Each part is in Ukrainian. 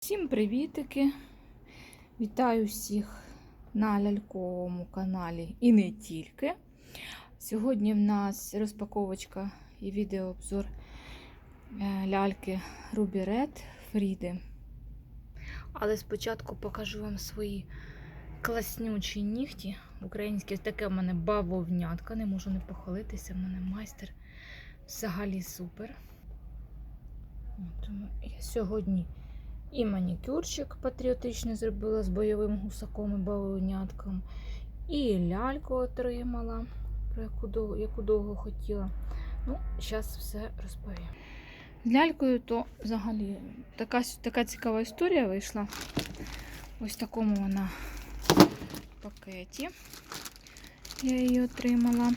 Всім привітики! Вітаю всіх на ляльковому каналі і не тільки. Сьогодні в нас розпаковочка і відеообзор е, ляльки Ruby Red Фріди. Але спочатку покажу вам свої класнючі нігті. Українські таке в мене бавовнятка, не можу не похвалитися, в мене майстер взагалі супер. От, я сьогодні і манікюрчик патріотичний зробила з бойовим гусаком і бавовнятком. І ляльку отримала, про яку довго, яку довго хотіла. Ну, зараз все розповім. З лялькою то взагалі така, така цікава історія вийшла. Ось в такому вона пакеті. Я її отримала.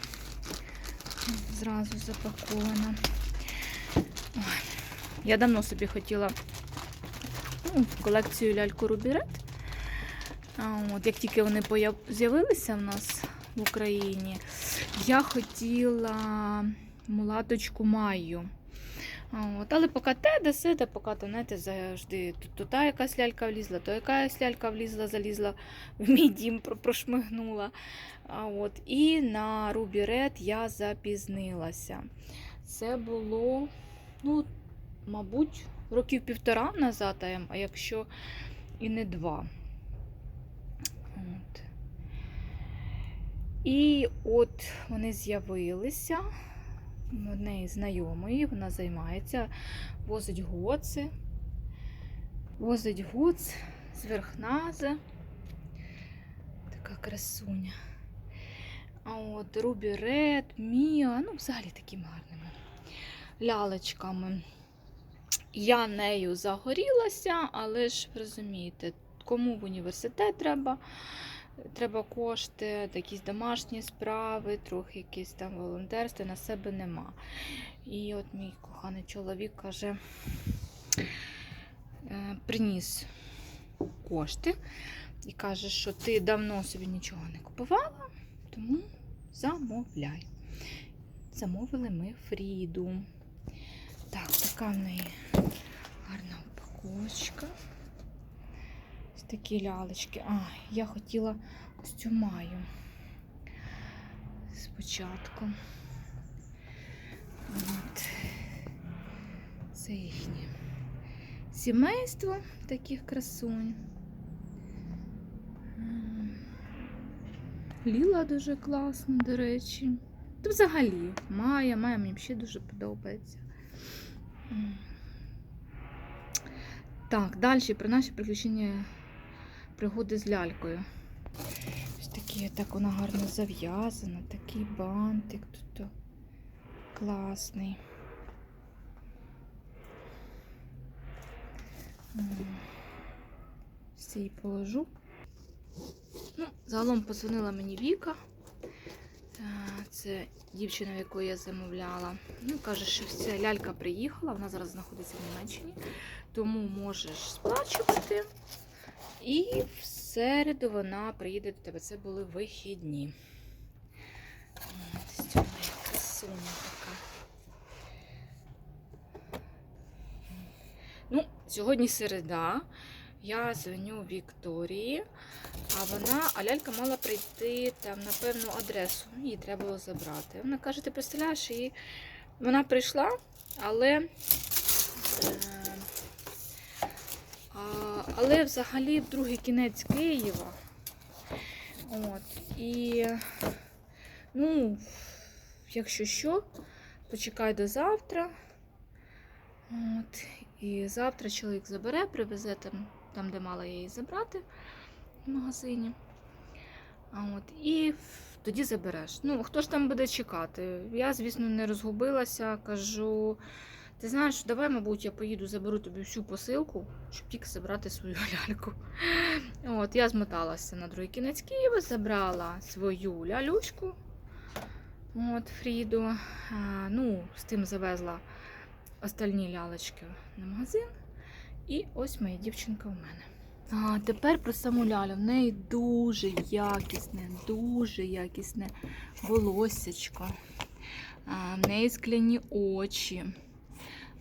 Зразу запакована. Ой. Я давно собі хотіла колекцію ляльку Рубірет. От, як тільки вони з'явилися в нас в Україні, я хотіла мулаточку Майю. От, але поки те, де сиде, поки то знаєте, завжди то та якась лялька влізла, то якась лялька влізла, залізла в мій дім, прошмигнула. От, і на Red я запізнилася. Це було, ну, мабуть, років півтора назад, а якщо і не два. От. І от вони з'явилися в однієї знайомої, вона займається, возить гоци, возить гоц з верхнази. Така красуня. А от Рубі Ред, Міа, ну, взагалі такими гарними лялечками. Я нею загорілася, але ж розумієте, кому в університет треба, треба кошти, якісь домашні справи, трохи якісь там волонтерство, на себе нема. І от мій коханий чоловік каже, е, приніс кошти і каже, що ти давно собі нічого не купувала, тому замовляй. Замовили ми Фріду. Так, така в неї гарна упаковочка. Ось такі лялечки. А, я хотіла ось цю маю спочатку. От. Це їхнє сімейство таких красунь. Ліла дуже класна, до речі. То взагалі, Майя, Майя мені ще дуже подобається. Так, далі про наші приключення пригоди з лялькою. Ось такі, так вона гарно зав'язана, такий бантик тут класний. Ось її положу. Ну, загалом позвонила мені Віка. Це дівчина, якої я замовляла. Ну, каже, що вся лялька приїхала, вона зараз знаходиться в Німеччині, тому можеш сплачувати. І в середу вона приїде до тебе. Це були вихідні. Ось ця така. Ну, сьогодні середа. Я дзвоню Вікторії, а вона, а лялька мала прийти там на певну адресу. Її треба було забрати. Вона каже: ти представляєш, її вона прийшла, але. Е, але взагалі в другий кінець Києва. От. І, ну, якщо що, почекай до завтра. От. І завтра чоловік забере, привезе там, там де мала я її забрати в магазині. От, і тоді забереш. Ну, хто ж там буде чекати? Я, звісно, не розгубилася, кажу. Ти знаєш, давай, мабуть, я поїду, заберу тобі всю посилку, щоб тільки забрати свою ляльку. От, я змоталася на другий кінець Києва, забрала свою лялючку. От, Фріду. А, ну, з тим завезла остальні лялечки на магазин. І ось моя дівчинка у мене. А тепер про саму лялю. В неї дуже якісне, дуже якісне волоссячко. А, в неї скляні очі.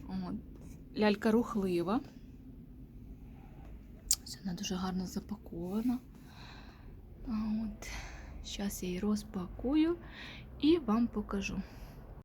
От. Лялька рухлива. Вона дуже гарно запакована. От, зараз я її розпакую і вам покажу.